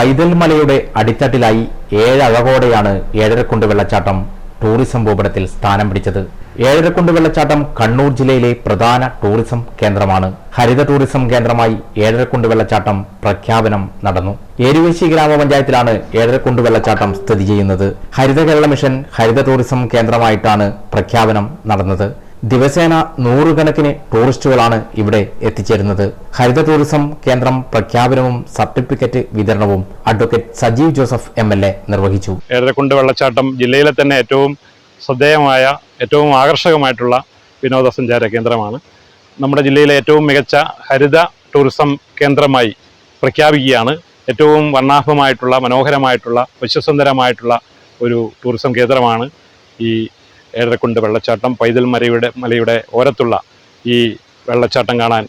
പൈതൽ മലയുടെ അടിത്തട്ടിലായി ഏഴ് അകകോടെയാണ് ഏഴരക്കുണ്ട് വെള്ളച്ചാട്ടം ടൂറിസം ഭൂപടത്തിൽ സ്ഥാനം പിടിച്ചത്. ഏഴരക്കുണ്ട് വെള്ളച്ചാട്ടം കണ്ണൂർ ജില്ലയിലെ പ്രധാന ടൂറിസം കേന്ദ്രമാണ്. ഹരിത ടൂറിസം കേന്ദ്രമായി ഏഴരക്കുണ്ട് വെള്ളച്ചാട്ടം പ്രഖ്യാപനം നടന്നു. ഏരുവേശി ഗ്രാമപഞ്ചായത്തിലാണ് ഏഴരക്കുണ്ട് വെള്ളച്ചാട്ടം സ്ഥിതി ചെയ്യുന്നത്. ഹരിത കേരള മിഷൻ ഹരിത ടൂറിസം കേന്ദ്രമായിട്ടാണ് പ്രഖ്യാപനം നടന്നത്. ദിവസേന നൂറുകണക്കിന് ടൂറിസ്റ്റുകളാണ് ഇവിടെ എത്തിച്ചേരുന്നത്. ഹരിത ടൂറിസം കേന്ദ്രം പ്രഖ്യാപനവും സർട്ടിഫിക്കറ്റ് വിതരണവും advocate Sajeev Joseph M L A നിർവഹിച്ചു. ഏഴരക്കുണ്ട് വെള്ളച്ചാട്ടം ജില്ലയിലെ തന്നെ ഏറ്റവും ശ്രദ്ധേയമായ ഏറ്റവും ആകർഷകമായിട്ടുള്ള വിനോദസഞ്ചാര കേന്ദ്രമാണ്. നമ്മുടെ ജില്ലയിലെ ഏറ്റവും മികച്ച ഹരിത ടൂറിസം കേന്ദ്രമായി പ്രഖ്യാപിക്കുകയാണ്. ഏറ്റവും വർണാഭമായിട്ടുള്ള മനോഹരമായിട്ടുള്ള വിശ്വസുന്ദരമായിട്ടുള്ള ഒരു ടൂറിസം കേന്ദ്രമാണ് ഈ ഏഴരക്കുണ്ട് വെള്ളച്ചാട്ടം. പൈതൽ മലയുടെ മലയുടെ ഓരത്തുള്ള ഈ വെള്ളച്ചാട്ടം കാണാൻ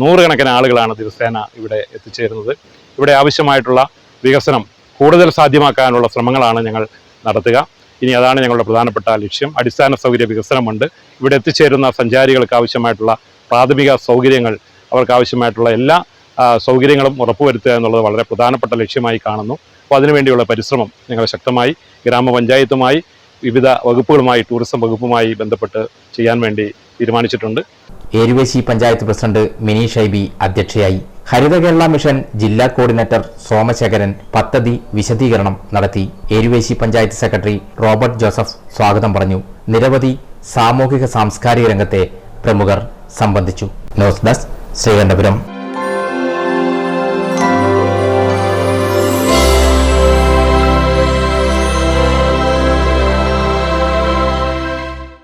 നൂറുകണക്കിന് ആളുകളാണ് ദിവസേന ഇവിടെ എത്തിച്ചേരുന്നത്. ഇവിടെ ആവശ്യമായിട്ടുള്ള വികസനം കൂടുതൽ സാധ്യമാക്കാനുള്ള ശ്രമങ്ങളാണ് ഞങ്ങൾ നടത്തുക. ഇനി അതാണ് ഞങ്ങളുടെ പ്രധാനപ്പെട്ട ലക്ഷ്യം. അടിസ്ഥാന സൗകര്യ വികസനമുണ്ട്. ഇവിടെ എത്തിച്ചേരുന്ന സഞ്ചാരികൾക്ക് ആവശ്യമായിട്ടുള്ള പ്രാഥമിക സൗകര്യങ്ങൾ അവർക്ക് ആവശ്യമായിട്ടുള്ള എല്ലാ സൗകര്യങ്ങളും ഉറപ്പുവരുത്തുക എന്നുള്ളത് വളരെ പ്രധാനപ്പെട്ട ലക്ഷ്യമായി കാണുന്നു. അപ്പോൾ അതിനുവേണ്ടിയുള്ള പരിശ്രമം ഞങ്ങൾ ശക്തമായി ഗ്രാമപഞ്ചായത്തുമായി വിവിധ വകുപ്പുകളുമായി ടൂറിസം വകുപ്പുമായി ബന്ധപ്പെട്ട് ചെയ്യാൻ വേണ്ടി തീരുമാനിച്ചിട്ടുണ്ട്. ഏരുവേശി പഞ്ചായത്ത് പ്രസിഡന്റ് മിനി ഷൈബി അധ്യക്ഷയായി. ഹരിത കേരള മിഷൻ ജില്ലാ കോർഡിനേറ്റർ സോമശേഖരൻ പദ്ധതി വിശദീകരണം നടത്തി. Eruvessi panchayat secretary Robert Joseph സ്വാഗതം പറഞ്ഞു. നിരവധി സാമൂഹിക സാംസ്കാരിക രംഗത്തെ പ്രമുഖർ സംബന്ധിച്ചു. News desk Sreekandapuram.